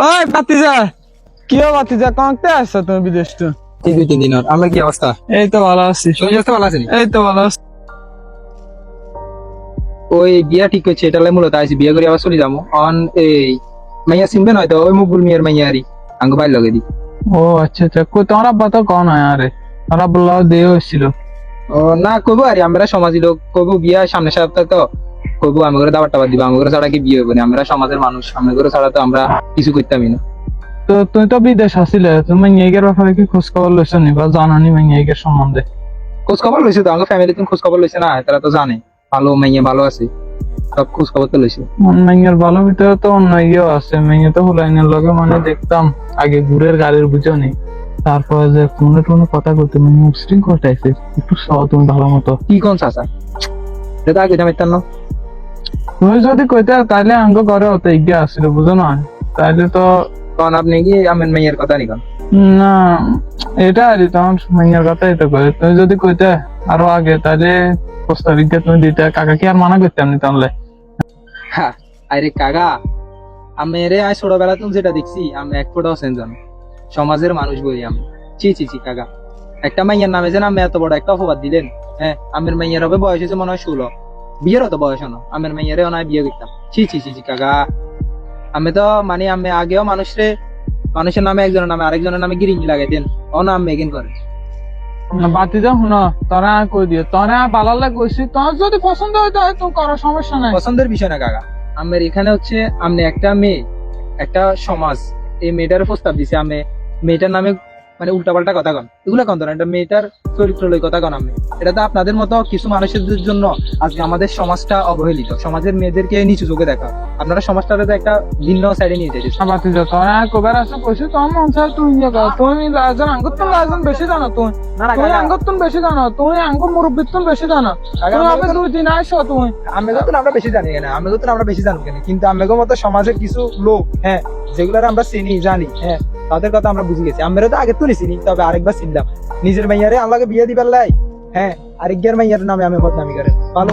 ওই বাতিজা কি কমতে আসছো তুমি বিদেশ তো এই দুই তিন দিন আমার কি অবস্থা এই তো ভালো আছি। ভালো এই তো ভালো আছি। ওই বিয়া ঠিক হচ্ছে এটা মূলত আইসি বিয়ে করে আবার চলে যাব অন এই মাইয়া চিনবেন হয়তো ওই মুকুল মিয়ার মাইয়া আরি আঙ্গ বাইর লগে দি ও আচ্ছা আচ্ছা। তোমার আব্বা তো কন হয় আরে তোমার আব্বা দিয়ে এসেছিল ও না কবো আরে আমরা সমাজী লোক কবো বিয়া সামনে সপ্তাহে তো। কবো আমি করে দাবার টাবার দিবা আমি করে ছাড়া কি বিয়ে হবে না? আমরা সমাজের মানুষ আমি করে ছাড়া তো আমরা কিছু করতামই না। তো তুমি তো বিদেশ আসছিলে তুমি মেয়েগের ব্যাপারে কি খোঁজ খবর লইছো নি? বা জানো নি মেয়েগের সম্বন্ধে? খোঁজ খবর লইছে তো আমার ফ্যামিলি তুমি খোঁজ খবর লইছে না? তারা তো জানে ভালো মাইয়া ভালো আছে। সব খোঁজ খবর তো লইছে। মেয়ের ভালো ভিতরে তো অন্য ইয়েও আছে মেয়ে তো হুলাইনের লগে মানে দেখতাম আগে ঘুরের গাড়ির বুঝো নি। তারপরে যে কোনো কোনো কথা করতে মেয়ে মুসলিম করতেছে একটু সহ তুমি ভালো মতো। কি কোন চাচা? এটা আগে জামাইতাম না। তুমি যদি কইতে তাইলে আঙ্গ ঘরে হতে ইগে আসছিল বুঝো না তাইলে তো কারণ আপনি কি আমার মেয়ের কথা নিকন না এটা আর তোমার মেয়ের কথাই তো কই তুমি যদি কইতে আরও আগে তাহলে প্রস্তাবিককে তুমি দিতে। কাকা কি আর মানা করতাম নি তাহলে? হ্যাঁ আরে কাকা আমি রে আজ ছোটবেলা তুমি যেটা দেখছি আমি এক ফোটাও সেন জানো। সমাজের মানুষ বলি আমি। চি চি চি কাকা। একটা মাইয়ার নামে যেন আমি এত বড় একটা অপবাদ দিলেন। হ্যাঁ আমের মাইয়ার হবে বয়স হয়েছে মনে হয় ষোলো। বিয়ের হতো বয়স না আমের মাইয়ারে অনায় বিয়ে করতাম চি চি চি চি কাকা আমি তো মানে আমি আগেও মানুষরে মানুষের নামে একজনের নামে আরেকজনের নামে গিরিঙ্গি লাগাইতেন অন আমি মেগিন করে বাতি শুনো তোরা কই দিও তোরা ভালো লাগে কইছি তোমার যদি পছন্দ হয় তাহলে তো করার সমস্যা নাই পছন্দের বিষয় না কাকা আমার এখানে হচ্ছে আমি একটা মেয়ে একটা সমাজ এই মেয়েটার প্রস্তাব দিছে আমি মেয়েটার নামে মানে উল্টাপাল্টা কথা কন। এগুলো কন তো না এটা মেয়েটার চরিত্র লই কথা কন আমি এটা তো আপনাদের মতো কিছু মানুষের জন্য আজকে আমাদের সমাজটা অবহেলিত। সমাজের মেয়েদেরকে নিচু চোখে দেখা। আপনারা সমাজটাকে তো একটা ভিন্ন সাইডে নিয়ে যাইতেছে বাতি যাও কবার আসো কইছি তোমার মন চায় তুই ইয়ে তুমি লাজন আঙ্গুর তুমি লাজন বেশি জানো তুমি না না তুমি আঙ্গুর তুমি বেশি জানো তুমি আঙ্গুর মুরব্বী তুমি বেশি জানো। তুমি তো- দুই দিন আইসো তুমি আমি তো আমরা বেশি জানি না আমি তো আমরা বেশি জানি কেন? কিন্তু আমাদের মতো সমাজের কিছু লোক হ্যাঁ যেগুলার আমরা চিনি জানি হ্যাঁ তাদের কথা আমরা বুঝে গেছি। আমরা তো আগে তুলি চিনি তবে আরেকবার চিনলাম নিজের মাইয়ারে আল্লাহকে বিয়ে দিবার লাই। হ্যাঁ আরেকজন মাইয়ার নামে আমি বদনামি করে। ভালো।